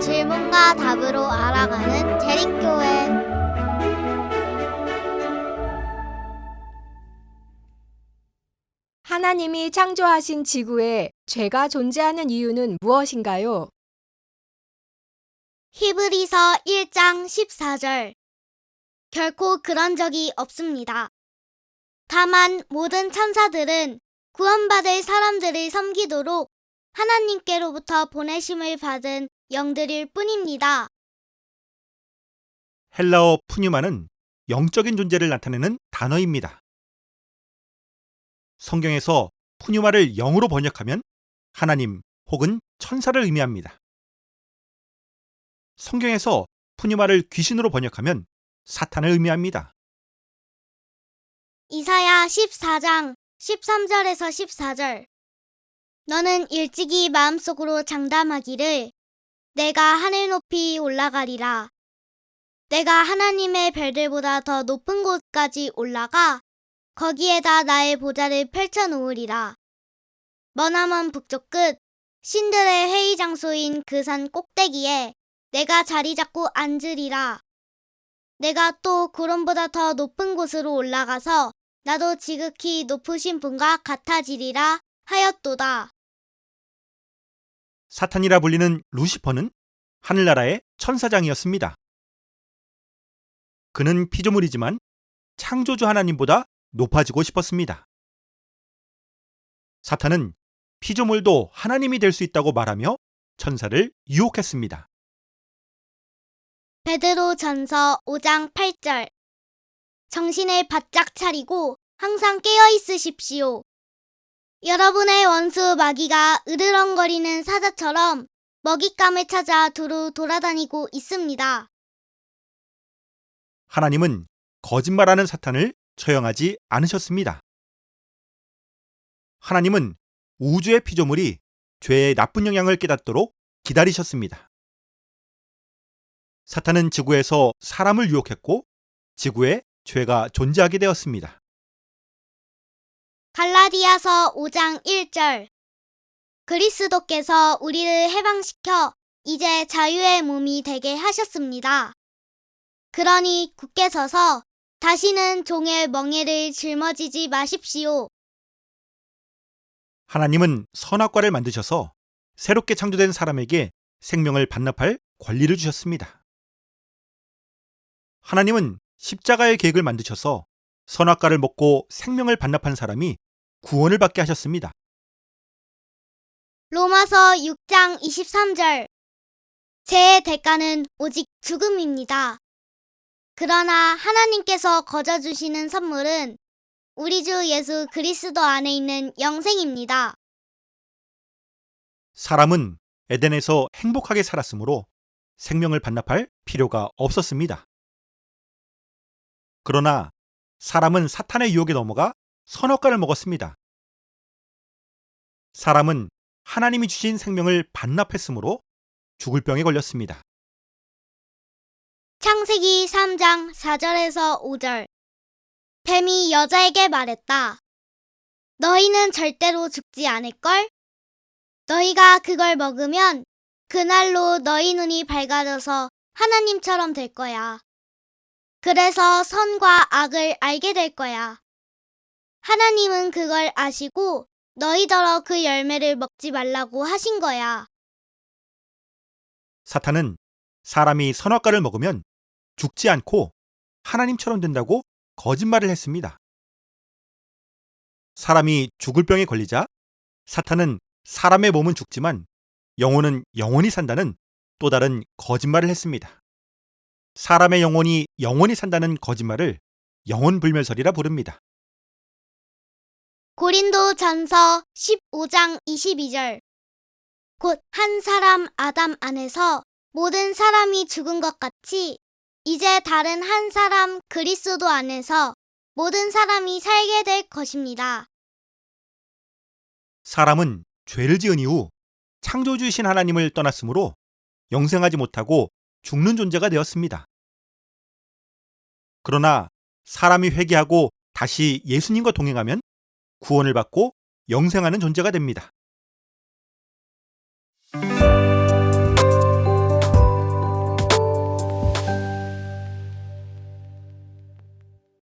질문과 답으로 알아가는 재림교회 하나님이 창조하신 지구에 죄가 존재하는 이유는 무엇인가요? 히브리서 1장 14절 결코 그런 적이 없습니다. 다만 모든 천사들은 구원받을 사람들을 섬기도록 하나님께로부터 보내심을 받은 영들일 뿐입니다. 헬라어 푸뉴마는 영적인 존재를 나타내는 단어입니다. 성경에서 푸뉴마를 영으로 번역하면 하나님 혹은 천사를 의미합니다. 성경에서 푸뉴마를 귀신으로 번역하면 사탄을 의미합니다. 이사야 14장 13절에서 14절 너는 일찍이 마음속으로 장담하기를 내가 하늘 높이 올라가리라. 내가 하나님의 별들보다 더 높은 곳까지 올라가 거기에다 나의 보좌를 펼쳐 놓으리라. 머나먼 북쪽 끝 신들의 회의 장소인 그 산 꼭대기에 내가 자리 잡고 앉으리라. 내가 또 구름보다 더 높은 곳으로 올라가서 나도 지극히 높으신 분과 같아지리라 하였도다. 사탄이라 불리는 루시퍼는 하늘나라의 천사장이었습니다. 그는 피조물이지만 창조주 하나님보다 높아지고 싶었습니다. 사탄은 피조물도 하나님이 될 수 있다고 말하며 천사를 유혹했습니다. 베드로 전서 5장 8절 정신을 바짝 차리고 항상 깨어 있으십시오. 여러분의 원수 마귀가 으르렁거리는 사자처럼 먹잇감을 찾아 두루 돌아다니고 있습니다. 하나님은 거짓말하는 사탄을 처형하지 않으셨습니다. 하나님은 우주의 피조물이 죄의 나쁜 영향을 깨닫도록 기다리셨습니다. 사탄은 지구에서 사람을 유혹했고 지구에 죄가 존재하게 되었습니다. 갈라디아서 5장 1절 그리스도께서 우리를 해방시켜 이제 자유의 몸이 되게 하셨습니다. 그러니 굳게 서서 다시는 종의 멍에를 짊어지지 마십시오. 하나님은 선악과를 만드셔서 새롭게 창조된 사람에게 생명을 반납할 권리를 주셨습니다. 하나님은 십자가의 계획을 만드셔서 선악과를 먹고 생명을 반납한 사람이 구원을 받게 하셨습니다. 로마서 6장 23절 죄의 대가는 오직 죽음입니다. 그러나 하나님께서 거저 주시는 선물은 우리 주 예수 그리스도 안에 있는 영생입니다. 사람은 에덴에서 행복하게 살았으므로 생명을 반납할 필요가 없었습니다. 그러나 사람은 사탄의 유혹에 넘어가 선악과를 먹었습니다. 사람은 하나님이 주신 생명을 반납했으므로 죽을 병에 걸렸습니다. 창세기 3장 4절에서 5절 뱀이 여자에게 말했다. 너희는 절대로 죽지 않을걸? 너희가 그걸 먹으면 그날로 너희 눈이 밝아져서 하나님처럼 될 거야. 그래서 선과 악을 알게 될 거야. 하나님은 그걸 아시고 너희더러 그 열매를 먹지 말라고 하신 거야. 사탄은 사람이 선악과를 먹으면 죽지 않고 하나님처럼 된다고 거짓말을 했습니다. 사람이 죽을 병에 걸리자 사탄은 사람의 몸은 죽지만 영혼은 영원히 산다는 또 다른 거짓말을 했습니다. 사람의 영혼이 영원히 산다는 거짓말을 영혼불멸설이라 부릅니다. 고린도 전서 15장 22절. 곧 한 사람 아담 안에서 모든 사람이 죽은 것 같이 이제 다른 한 사람 그리스도 안에서 모든 사람이 살게 될 것입니다. 사람은 죄를 지은 이후 창조주이신 하나님을 떠났으므로 영생하지 못하고 죽는 존재가 되었습니다. 그러나 사람이 회개하고 다시 예수님과 동행하면 구원을 받고 영생하는 존재가 됩니다.